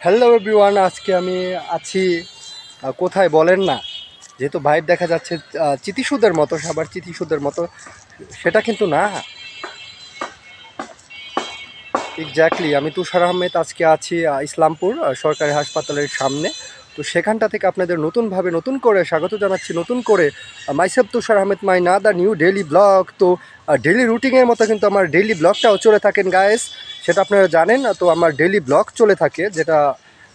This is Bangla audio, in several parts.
হ্যালো এভরিওয়ান আজকে আমি আছি কোথায় বলেন না, যেহেতু ভাইব দেখা যাচ্ছে চিতিসুদের মতো, সবার চিতিসুদের মতো, সেটা কিন্তু না। এক্স্যাক্টলি আমি তুষার আহমেদ আজকে আছি ইসলামপুর সরকারি হাসপাতালের সামনে। তো সেখানটা থেকে আপনাদের নতুনভাবে নতুন করে স্বাগত জানাচ্ছি, নতুন করে মাইসেফ তুষার আহমেদ মাই না দ্য নিউ ডেইলি ব্লগ তো ডেইলি রুটিনের মতো কিন্তু আমার ডেইলি ব্লগটাও চলে থাকেন গায়েস সেটা আপনারা জানেন, তো আমার ডেইলি ব্লগ চলে থাকে, যেটা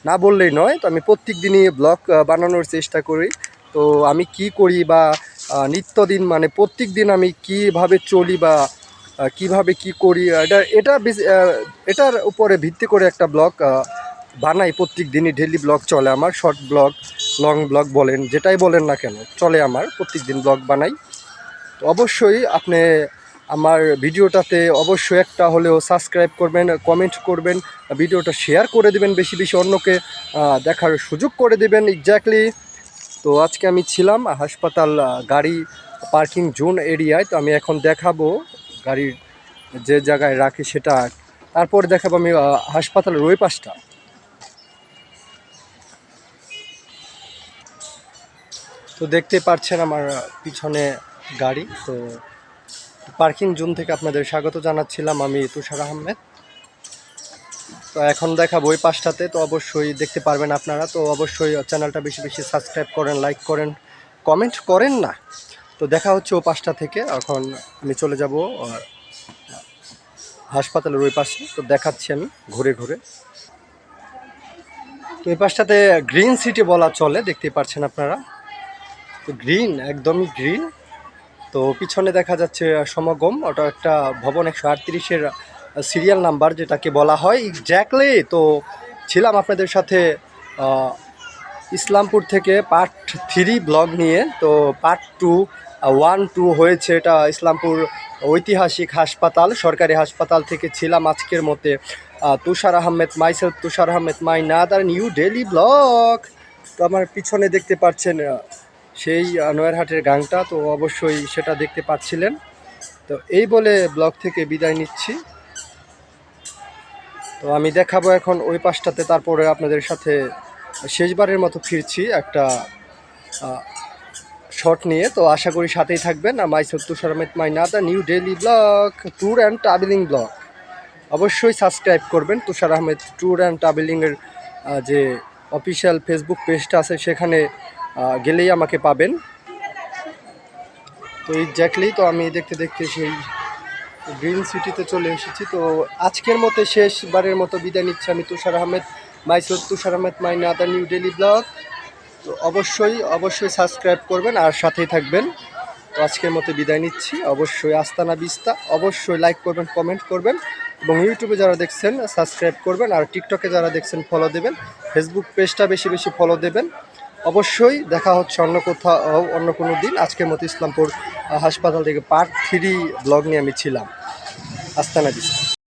না বললেই নয়। তো আমি প্রত্যেক দিনই ব্লগ বানানোর চেষ্টা করি। তো আমি কি করি বা নিত্যদিন মানে প্রত্যেক দিন আমি কীভাবে চলি বা কীভাবে কি করি, এটা এটা এটার উপরে ভিত্তি করে একটা ব্লগ বানাই প্রত্যেক দিনই ডেলি ব্লগ চলে আমার শর্ট ব্লগ লং ব্লগ বলেন, যেটাই বলেন না কেন, চলে আমার, প্রত্যেক দিন ব্লগ বানাই। তো অবশ্যই আপনি আমার ভিডিওটাতে অবশ্যই একটা হলেও সাবস্ক্রাইব করবেন কমেন্ট করবেন, ভিডিওটা শেয়ার করে দেবেন বেশি বেশি অন্যকে দেখার সুযোগ করে দেবেন এক্স্যাক্টলি তো আজকে আমি ছিলাম হাসপাতাল গাড়ি পার্কিং জোন এরিয়ায় তো আমি এখন দেখাবো গাড়ির যে জায়গায় রাখি সেটা। তারপর দেখাবো আমি হাসপাতালের ওই পাশটা। তো দেখতে পাচ্ছেন আমার পিছনে গাড়ি, তো পার্কিং জোন থেকে আপনাদের স্বাগত জানাচ্ছিলাম আমি তুষার আহমেদ। তো এখন দেখাবো ওই পাশটাতে, তো অবশ্যই দেখতে পারবেন আপনারা। তো অবশ্যই চ্যানেলটা বেশি বেশি সাবস্ক্রাইব করেন, লাইক করেন, কমেন্ট করেন না। তো দেখা হচ্ছে ও পাশটা থেকে, এখন আমি চলে যাব হাসপাতালের ওই পাশে, তো দেখাচ্ছি আমি ঘুরে ঘুরে। তো এই পাশটাতে গ্রিন সিটি বলা চলে দেখতেই পাচ্ছেন আপনারা। তো গ্রিন, একদমই গ্রিন। তো পিছনে দেখা যাচ্ছে সমাগম, ওটা একটা ভবন একশো আটত্রিশের সিরিয়াল নাম্বার যেটাকে বলা হয়। এক্স্যাক্টলি তো ছিলাম আপনাদের সাথে ইসলামপুর থেকে পার্ট থ্রি ব্লগ নিয়ে। তো পার্ট টু ওয়ান টু হয়েছে এটা ইসলামপুর ঐতিহাসিক হাসপাতাল, সরকারি হাসপাতাল থেকে ছিলাম আজকের মতে। Tushar Ahmed myself Tushar Ahmed my another new daily blog তো আমার পিছনে দেখতে পাচ্ছেন সেই নয়ারহাটের গাংটা, তো অবশ্যই সেটা দেখতে পাচ্ছিলেন। তো এই বলে ব্লগ থেকে বিদায় নিচ্ছি। তো আমি দেখাবো এখন ওই পাশটাতে, তারপরে আপনাদের সাথে শেষবারের মতো ফিরছি একটা শর্ট নিয়ে। তো আশা করি সাথেই থাকবেন। My Tushar Ahmed my নাদা, new daily blog, tour and travelling blog. অবশ্যই সাবস্ক্রাইব করবেন। তুষার আহমেদ ট্যুর অ্যান্ড ট্রাভেলিংয়ের যে অফিসিয়াল ফেসবুক পেজটা আছে, সেখানে গেলেই আমাকে পাবেন। তো এক্স্যাক্টলি তো আমি দেখতে দেখতে সেই গ্রিন সিটিতে চলে এসেছি। তো আজকের মতো শেষবারের মতো বিদায় নিচ্ছি আমি Tushar Ahmed myself Tushar Ahmed my another new daily blog তো অবশ্যই অবশ্যই সাবস্ক্রাইব করবেন আর সাথেই থাকবেন। তো আজকের মতো বিদায় নিচ্ছি। অবশ্যই আস্তানা বিস্তা, অবশ্যই লাইক করবেন কমেন্ট করবেন এবং ইউটিউবে যারা দেখছেন সাবস্ক্রাইব করবেন। আর টিকটকে যারা দেখছেন ফলো দেবেন। ফেসবুক পেজটা বেশি বেশি ফলো দেবেন। অবশ্যই দেখা হচ্ছে অন্য কোথাও, অন্য কোনো দিন। আজকের মতো ইসলামপুর হাসপাতাল থেকে পার্ট থ্রি ব্লগ নিয়ে আমি ছিলাম। আস্তানা